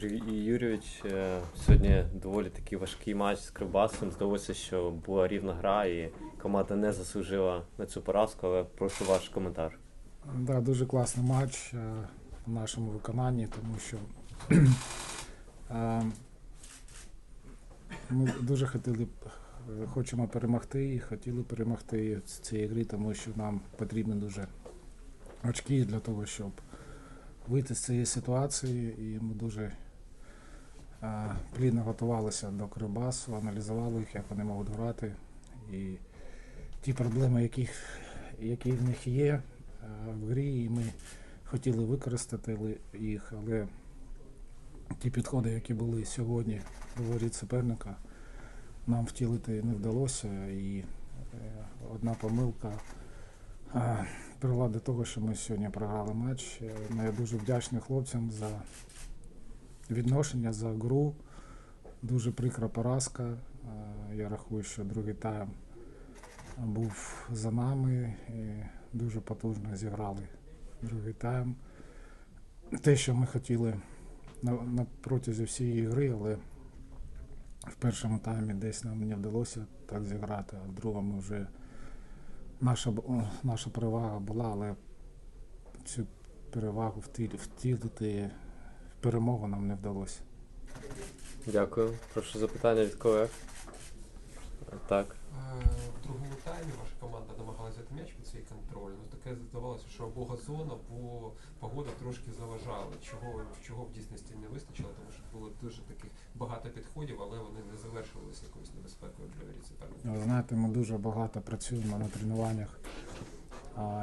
Сергій Юрійович, е, сьогодні доволі такий важкий матч з Кривбасом. Здалося, що була рівна гра і команда не заслужила на цю поразку, але прошу ваш коментар. Да, дуже класний матч е, в нашому виконанні, тому що е, ми дуже хотіли, хочемо перемогти і хотіли перемогти в цій грі, тому що нам потрібні дуже очки для того, щоб вийти з цієї ситуації. І ми дуже плідно готувалися до Кривбасу, аналізували їх, як вони можуть грати. І ті проблеми, яких, які в них є, е, в грі, і ми хотіли використати їх, але ті підходи, які були сьогодні до воріт суперника, нам втілити не вдалося. І е, одна помилка е, привела до того, що ми сьогодні програли матч. Я дуже вдячний хлопцям за відношення, за гру. Дуже прикра поразка. Е, Я рахую, що другий тайм був за нами. І дуже потужно зіграли другий тайм. Те, що ми хотіли на, на протязі всієї гри, але в першому таймі десь нам не вдалося так зіграти, а в другому вже наша, наша перевага була, але цю перевагу втілити, перемогу нам не вдалося. Дякую. Прошу запитання від колег. Так. Е, В другому таймі ваша команда намагалася взяти м'яч під свій контроль. Ну таке здавалося, що або газон, або погода трошки заважала. Чого, чого в дійсності не вистачило, тому що було дуже таких багато підходів, але вони не завершувалися якоюсь небезпекою для суперника. Ви знаєте, ми дуже багато працюємо на тренуваннях,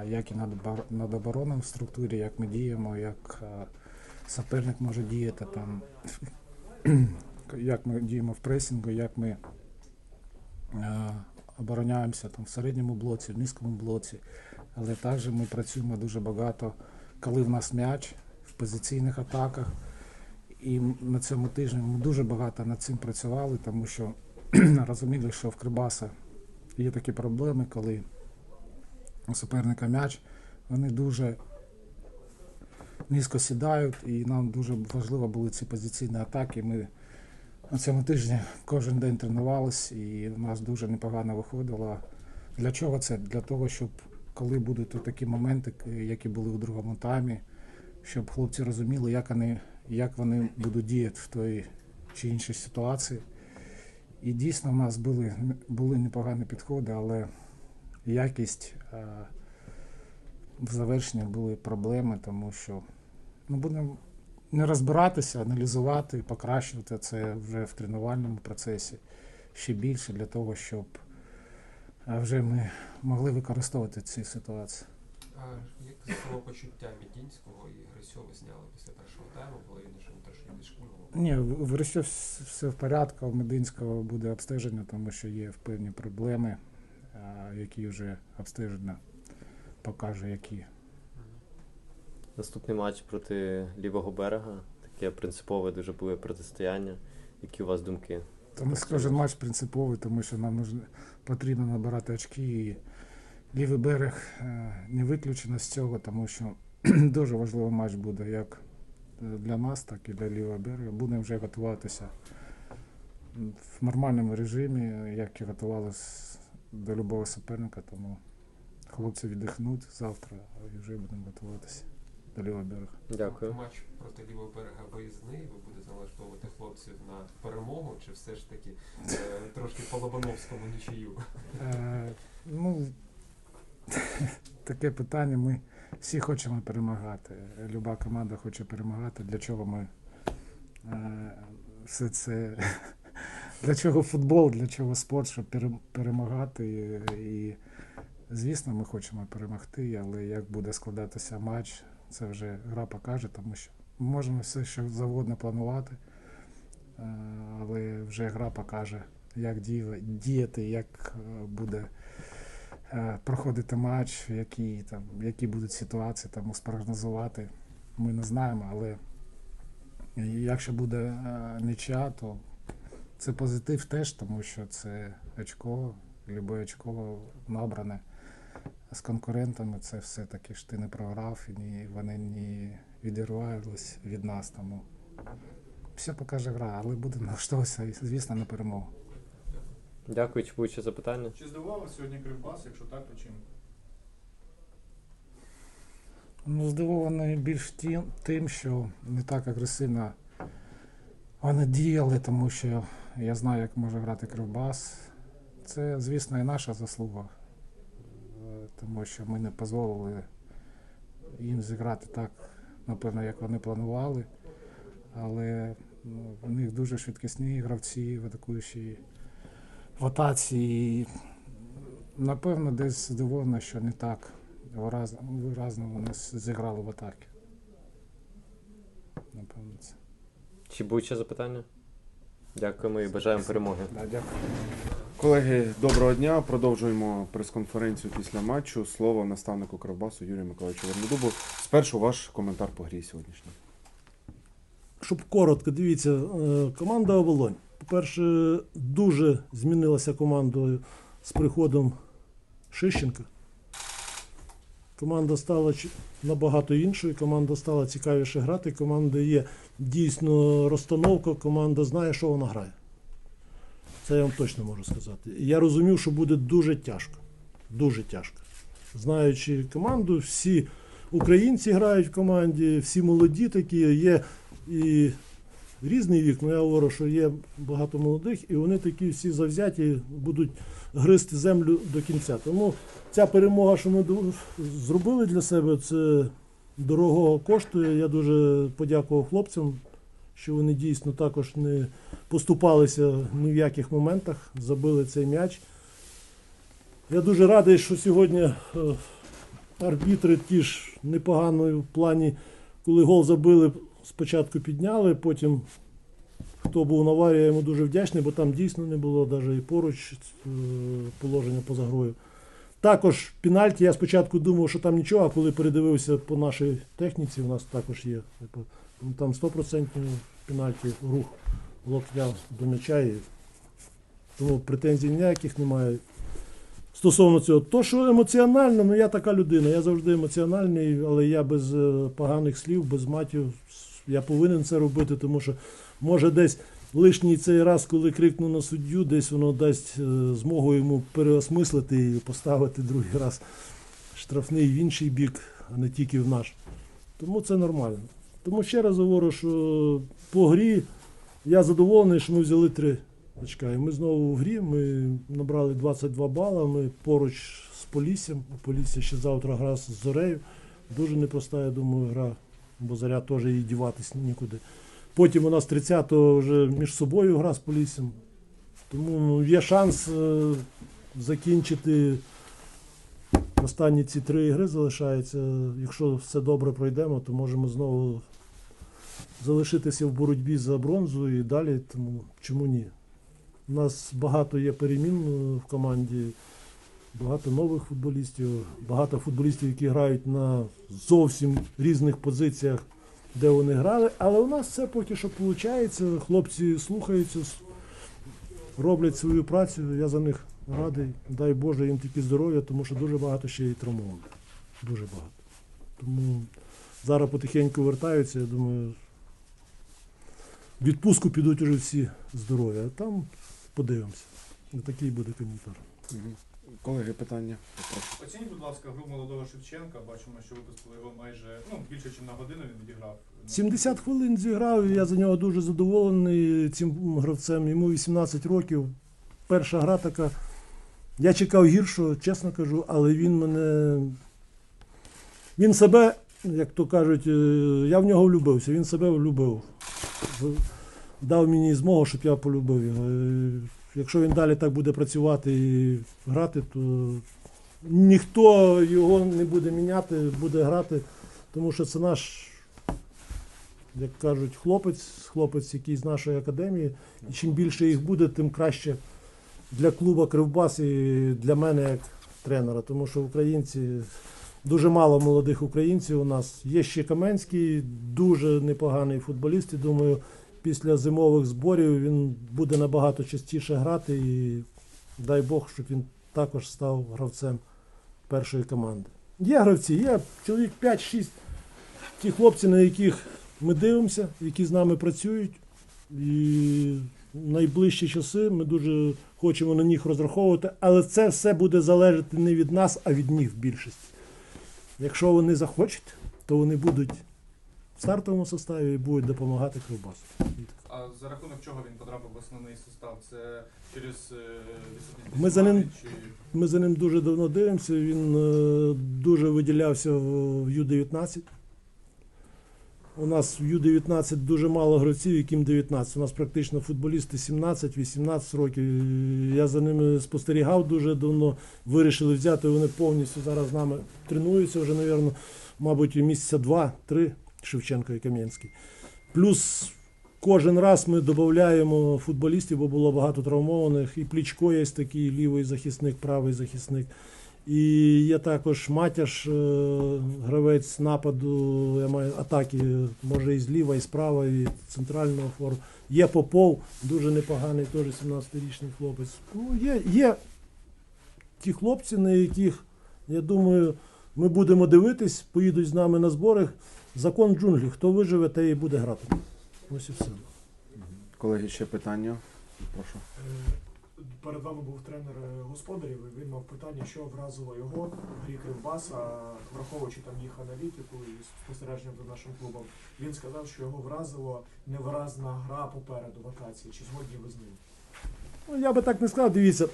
як і над, обор- над обороною в структурі, як ми діємо, як а, суперник може діяти там, як ми діємо в пресінгу, як ми а, обороняємося там в середньому блоці, в низькому блоці. Але також ми працюємо дуже багато, коли в нас м'яч в позиційних атаках. І на цьому тижні ми дуже багато над цим працювали, тому що розуміли, що в Крибаса є такі проблеми, коли у суперника м'яч, вони дуже низько сідають, і нам дуже важливо були ці позиційні атаки. Ми на цьому тижні кожен день тренувалися, і у нас дуже непогано виходило. Для чого це? Для того, щоб коли будуть такі моменти, які були у другому таймі, щоб хлопці розуміли, як вони, як вони будуть діяти в той чи іншій ситуації. І дійсно в нас були, були непогані підходи, але якість е, в завершенні були проблеми, тому що ну, будемо не розбиратися, аналізувати, покращувати це вже в тренувальному процесі ще більше для того, щоб е, вже ми могли використовувати ці ситуації. А як самопочуття Мідінського і Грисьова зняли після першого тайму, що він трошки відшкульгував. Ні, в в Росії вс- все в порядку. У Мединського буде обстеження, тому що є певні проблеми, які вже обстеження покаже, які. Наступний матч проти лівого берега. Таке принципове дуже було протистояння. Які у вас думки? Тому кожен матч принциповий, тому що нам нужно, потрібно набирати очки. І лівий берег е, не виключено з цього, тому що дуже важливий матч буде як для нас, так і для лівого берега. Будемо вже готуватися в нормальному режимі, як і готувалися до любого суперника, тому хлопці віддихнуть завтра і вже будемо готуватися до лівого берега. Дякую. Матч проти лівого берега виїзний. Ви будете налаштовувати хлопців на перемогу, чи все ж таки е, трошки по Лобановському нічию? Е, ну, таке питання. Ми всі хочемо перемагати. Люба команда хоче перемагати. Для чого ми е, все це. Для чого футбол, для чого спорт, щоб перемагати. І, і, звісно, ми хочемо перемогти, але як буде складатися матч, це вже гра покаже, тому що ми можемо все що завгодно планувати, е, але вже гра покаже, як діяти, як е, буде е, проходити матч, які, там, які будуть ситуації, тому спрогнозувати. Ми не знаємо, але якщо буде нічия, то це позитив теж, тому що це очко, любе очко набране з конкурентами, це все-таки ж ти не програв, і ні, вони не відірвались від нас. Тому все покаже гра, але буде налаштовуватися, звісно, на перемогу. Дякую, чи будуть ще запитання? Чи здивував сьогодні Кривбас? Якщо так, то чим? Ну, здивований більш тим, тим, що не так агресивно вони діяли, тому що я знаю, як може грати Кривбас. Це, звісно, і наша заслуга, тому що ми не дозволили їм зіграти так, напевно, як вони планували. Але ну, в них дуже швидкісні гравці, в атакуючій в атаці. І, напевно, десь здивовано, що не так виразно, виразно вони зіграли в атакі. Напевно, це. Чи будуть ще запитання? Дякуємо і бажаємо перемоги. Да, дякую. Колеги, доброго дня. Продовжуємо прес-конференцію після матчу. Слово наставнику Кривбасу Юрію Миколаївичу Вернодубу. Спершу ваш коментар по грі сьогоднішній. Щоб коротко, дивіться, е, команда Оболонь. По-перше, дуже змінилася командою з приходом Шищенка. Команда стала набагато іншою, команда стала цікавіше грати, команда є дійсно розстановка, команда знає, що вона грає. Це я вам точно можу сказати. Я розумів, що буде дуже тяжко. Дуже тяжко. Знаючи команду, всі українці грають в команді, всі молоді такі, є і різний вік, ну я говорю, що є багато молодих, і вони такі всі завзяті будуть гризти землю до кінця. Тому ця перемога, що ми зробили для себе, це дорого коштує. Я дуже подякував хлопцям, що вони дійсно також не поступалися ні в яких моментах, забили цей м'яч. Я дуже радий, що сьогодні е, арбітри ті ж непогано в плані, коли гол забили, спочатку підняли, потім хто був на аварії, я йому дуже вдячний, бо там дійсно не було навіть і поруч е, положення поза грою. Також пенальті, я спочатку думав, що там нічого, а коли передивився по нашій техніці, у нас також є. Ну, Там 100% пенальті, рух локтя до м'яча. Тому претензій ніяких немає. Стосовно цього, то, що емоціонально, ну я така людина, я завжди емоціональний, але я без е, поганих слів, без матів. Я повинен це робити, тому що може десь лишній цей раз, коли крикну на суддю, десь воно дасть е, змогу йому переосмислити і поставити другий раз штрафний в інший бік, а не тільки в наш. Тому це нормально. Тому ще раз говорю, що по грі я задоволений, що ми взяли три очка. І ми знову в грі. Ми набрали 22 бали. Ми поруч з Поліссям. У Полісся ще завтра гра з Зорею. Дуже непроста, я думаю, гра, бо заря теж їй діватись нікуди. Потім у нас 30-го вже між собою гра з Поліссям. Тому ну, є шанс е, закінчити останні ці три ігри залишається. Якщо все добре пройдемо, то можемо знову залишитися в боротьбі за бронзу і далі. Тому чому ні? У нас багато є перемін е, в команді, багато нових футболістів, багато футболістів, які грають на зовсім різних позиціях, де вони грали. Але у нас це поки що виходить. Хлопці слухаються, роблять свою працю. Я за них радий. Дай Боже їм тільки здоров'я, тому що дуже багато ще і травмованих. Дуже багато. Тому зараз потихеньку вертаються, я думаю, в відпустку підуть уже всі здорові, а там подивимося. Такий буде коментар. Колеги, питання. Оцініть, будь ласка, гру молодого Шевченка. Бачимо, що випустили його майже ну, більше, ніж на годину він відіграв. 70 хвилин зіграв, і я за нього дуже задоволений цим гравцем. Йому 18 років. Перша гра така. Я чекав гіршого, чесно кажу, але він мене. Він себе, як то кажуть, е, я в нього влюбився, він себе влюбив. Дав мені змогу, щоб я полюбив його. Е, Якщо він далі так буде працювати і грати, то ніхто його не буде міняти, буде грати, тому що це наш як кажуть, хлопець, хлопець, який з нашої академії. І чим більше їх буде, тим краще для клуба Кривбас і для мене як тренера. Тому що українці дуже мало молодих українців у нас. Є ще Каменський, дуже непоганий футболіст. І думаю, після зимових зборів він буде набагато частіше грати. І дай Бог, щоб він також став гравцем першої команди. Є гравці, є чоловік 5-6 ті хлопці, на яких ми дивимося, які з нами працюють. І найближчі часи ми дуже хочемо на них розраховувати, але це все буде залежати не від нас, а від них в більшості. Якщо вони захочуть, то вони будуть в стартовому составі і будуть допомагати Кривбасу. А за рахунок чого він потрапив в основний состав? Це через е, Ми за ним- чи Ми за ним дуже давно дивимося. Він е, дуже виділявся в в Ю-19. У нас в Ю-19 дуже мало гравців, яким 19. У нас практично футболісти 17-18 років. Я за ними спостерігав дуже давно. Вирішили взяти. Вони повністю зараз з нами тренуються вже, напевно, мабуть, місяця два-три Шевченко і Кам'янський. Плюс кожен раз ми додаємо футболістів, бо було багато травмованих. І Плічко є такий лівий захисник, правий захисник. І є також Матяш, е, гравець нападу, я маю атаки, може і зліва, і справа, і центрального фору. Є Попов, дуже непоганий, теж 17-річний хлопець. Ну, є, є ті хлопці, на яких, я думаю, ми будемо дивитись, поїдуть з нами на збори. Закон джунглі. Хто виживе, той і буде грати. Ось і все. Колеги, ще питання. Прошу. Перед вами був тренер е, господарів, і він мав питання, що вразило його в грі Кривбаса, враховуючи там їх аналітику і спостереження за нашим клубом. Він сказав, що його вразило невиразна гра попереду в атаці. Чи згодні ви з ним? Ну, я би так не сказав, дивіться,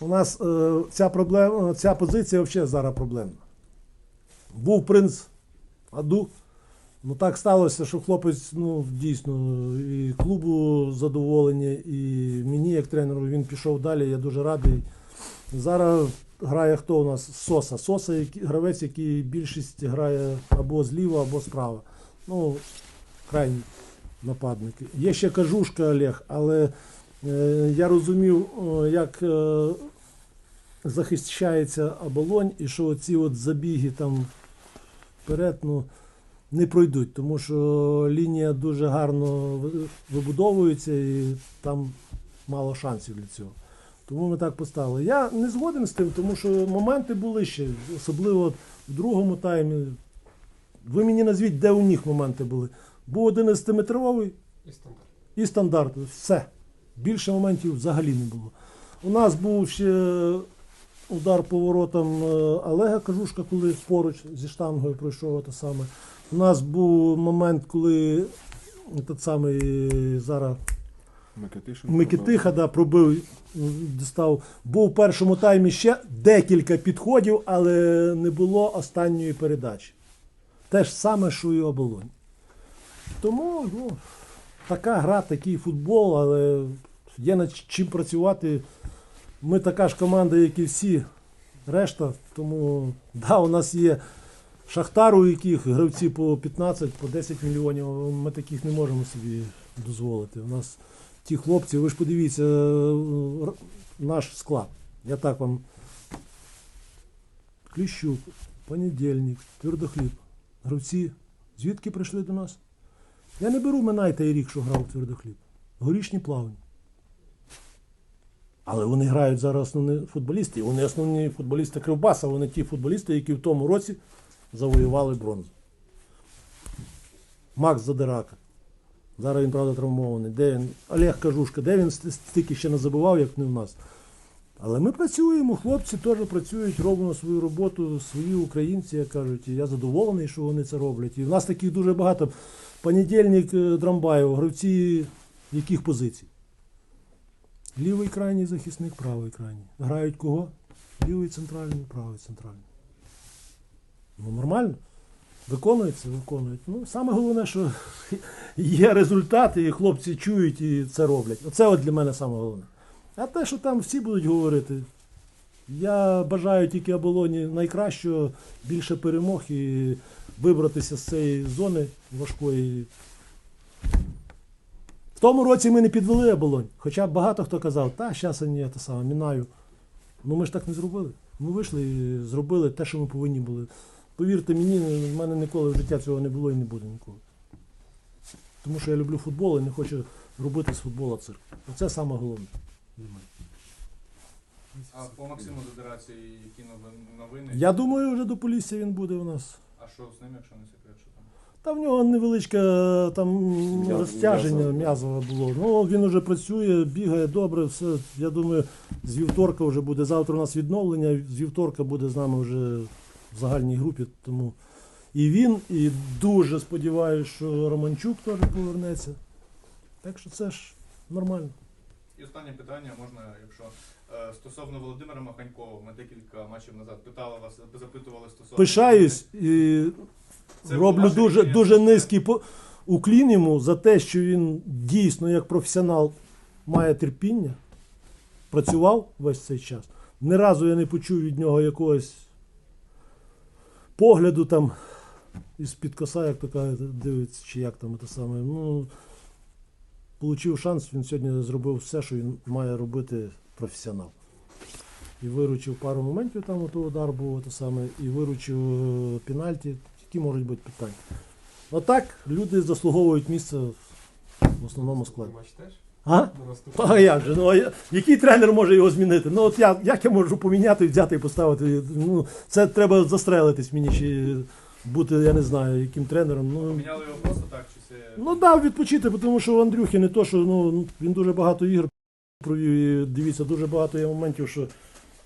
у нас е, ця, проблема, ця позиція взагалі зараз проблемна. Був принц Аду. Ну так сталося, що хлопець ну, дійсно і клубу задоволення, і мені, як тренеру, він пішов далі. Я дуже радий. Зараз грає хто у нас? Соса. Соса гравець, який більшість грає або зліва, або справа. Ну, крайні нападники. Є ще кажушка Олег, але Е, Я розумів, як е, захищається оболонь, і що ці от забіги там вперед ну, не пройдуть, тому що лінія дуже гарно вибудовується і там мало шансів для цього. Тому ми так поставили. Я не згоден з тим, тому що моменти були ще, особливо в другому таймі. Ви мені назвіть, де у них моменти були. Був 11-метровий, І стандарт. і стандарт. Все. Більше моментів взагалі не було. У нас був ще удар по воротам е, Олега Кажушка, коли поруч зі штангою пройшов те саме. У нас був момент, коли той самий зараз Микитишин. Микитиха да, пробив, дістав. Був в першому таймі ще декілька підходів, але не було останньої передачі. Те ж саме, що і оболонь. Тому ну, така гра, такий футбол, але є над чим працювати. Ми така ж команда, як і всі решта. Тому да, у нас є Шахтар, у яких гравці по 15, по 10 мільйонів. Ми таких не можемо собі дозволити. У нас ті хлопці, ви ж подивіться е, наш склад. Я так вам. Кліщук, понедільник, твердохліб. Гравці звідки прийшли до нас? Я не беру Минай той рік, що грав твердохліб. Горішні плавні. Але вони грають зараз основні футболісти. Вони основні футболісти Кривбаса, вони ті футболісти, які в тому році завоювали бронзу. Макс Задирака. Зараз він, правда, травмований. Де він? Олег Кажушка, де він стільки ще не забував, як не в нас. Але ми працюємо, хлопці теж працюють, робимо свою роботу, свої українці, як кажуть. І я задоволений, що вони це роблять. І в нас таких дуже багато. Понедільник е, Драмбаєв, гравці яких позицій? Лівий крайній захисник, правий крайній. Грають кого? Лівий центральний, правий центральний. Ну, нормально. Виконується, виконують. Ну, саме головне, що є результати, і хлопці чують і це роблять. Оце от для мене саме головне. А те, що там всі будуть говорити, я бажаю тільки оболоні найкращого, більше перемог і вибратися з цієї зони важкої. В тому році ми не підвели оболонь. Хоча багато хто казав, та зараз вони те саме, мінаю. Ну ми ж так не зробили. Ми вийшли і зробили те, що ми повинні були. Повірте мені, в мене ніколи в життя цього не було і не буде ніколи. Тому що я люблю футбол і не хочу робити з футбола цирк. Оце саме головне для мене. А по Максиму Задирації які новини? Я думаю, вже до Полісся він буде у нас. А що з ним, якщо не секрет, що там? Та в нього невеличке там розтяження м'язове було. Ну він вже працює, бігає добре. Все. Я думаю, з вівторка вже буде. Завтра у нас відновлення. З вівторка буде з нами вже в загальній групі. Тому і він, і дуже сподіваюся, що Романчук теж повернеться. Так що це ж нормально. І останнє питання можна, якщо е, стосовно Володимира Маханькова, ми декілька матчів назад питали вас, запитували стосовно. Пишаюсь і Це роблю дуже, дуже низький по- уклін йому за те, що він дійсно як професіонал має терпіння, працював весь цей час. Ні разу я не почув від нього якогось погляду там із-під коса, як то кажуть, дивиться, чи як там те саме. Ну, получив шанс, він сьогодні зробив все, що він має робити професіонал. І виручив пару моментів, там ото удар був те саме, і виручив е, пенальті, які можуть бути питання. Отак люди заслуговують місце в основному складі. А? А як же? Ну, а я- який тренер може його змінити? Ну от я, як я можу поміняти, взяти і поставити? Ну, це треба застрелитись мені чи бути, я не знаю, яким тренером. Ну, Міняли його просто так, чи це. Ну дав відпочити, тому що у Андрюхи не то, що ну, він дуже багато ігор провів. І дивіться, дуже багато є моментів, що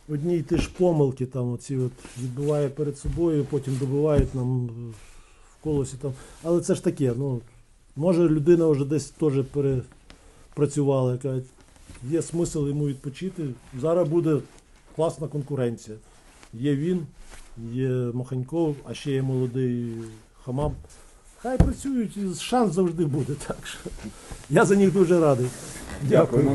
одні й ті ж помилки там оці от відбиває перед собою, потім добивають нам в колосі там. Але це ж таке, ну, може людина вже десь теж перепрацювала, Кажуть, є смисл йому відпочити. Зараз буде класна конкуренція. Є він, є Маханьков, а ще є молодий хамам. Хай працюють, шанс завжди буде. Так що я за них дуже радий. Дякую.